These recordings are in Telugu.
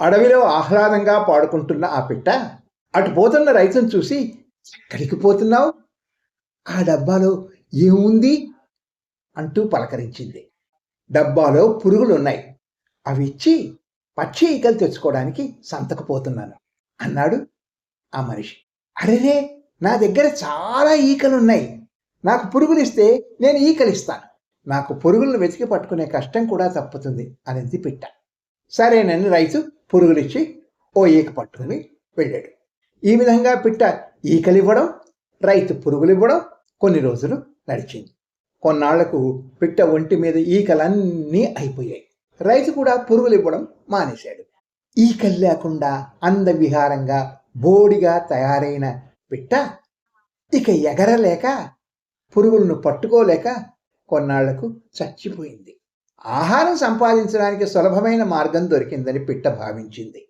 అడవిలో ఆహ్లాదంగా పాడుకుంటున్న ఆ పిట్ట అటు పోతున్న రైతును చూసి ఎక్కడికి పోతున్నావు? ఆ డబ్బాలో ఏముంది? అంటూ పలకరించింది. డబ్బాలో పురుగులున్నాయి. అవి ఇచ్చి పక్షి ఈకలు తెచ్చుకోవడానికి సంతకు పోతున్నాను అన్నాడు ఆ మనిషి. అరేరే నా దగ్గర చాలా ఈకలున్నాయి. నాకు పురుగులిస్తే నేను ఈకలు ఇస్తాను నాకు పురుగులను వెతికి పట్టుకునే కష్టం కూడా తప్పుతుంది అనేది పిట్ట. సరేనని రైతు పురుగులిచ్చి ఓ ఈక పట్టుకుని వెళ్ళాడు. ఈ విధంగా పిట్ట ఈకలు ఇవ్వడం రైతు పురుగులు ఇవ్వడం కొన్ని రోజులు నడిచింది. కొన్నాళ్ళకు పిట్ట ఒంటి మీద ఈకలన్నీ అయిపోయాయి. రైతు కూడా పురుగులు ఇవ్వడం మానేశాడు. ఈకలు లేకుండా అందవిహారంగా బోడిగా తయారైన పిట్ట ఇక ఎగరలేక పురుగులను పట్టుకోలేక కొన్నాళ్ళకు చచ్చిపోయింది. ఆహారం సంపాదించడానికి సులభమైన మార్గం దొరికిందని పిట్ట భావించింది.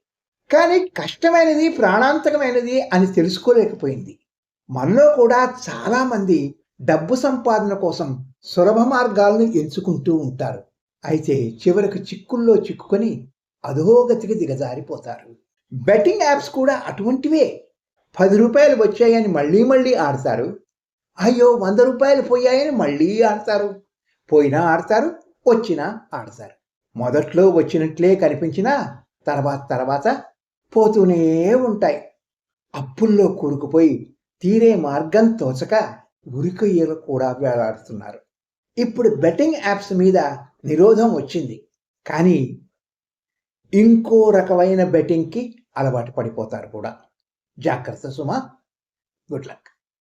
కానీ కష్టమైనది ప్రాణాంతకమైనది అని తెలుసుకోలేకపోయింది. మనలో కూడా చాలామంది డబ్బు సంపాదన కోసం సులభ మార్గాలను ఎంచుకుంటూ ఉంటారు. అయితే చివరకు చిక్కుల్లో చిక్కుకొని అధోగతికి దిగజారిపోతారు. బెట్టింగ్ యాప్స్ కూడా అటువంటివే. పది రూపాయలు వచ్చాయని మళ్ళీ మళ్ళీ ఆడతారు. అయ్యో వంద రూపాయలు పోయాయని మళ్ళీ ఆడతారు. పోయినా ఆడతారు వచ్చినా ఆడతారు మొదట్లో వచ్చినట్లే కనిపించినా తర్వాత తర్వాత పోతూనే ఉంటాయి. అప్పుల్లో కూరుకుపోయి తీరే మార్గం తోచక ఉరికొయ్యలు కూడా వేలాడుతున్నారు. ఇప్పుడు బెట్టింగ్ యాప్స్ మీద నిరోధం వచ్చింది. కానీ ఇంకో రకమైన బెట్టింగ్కి అలవాటు పడిపోతారు కూడా. జాగ్రత్త సుమా. Good luck.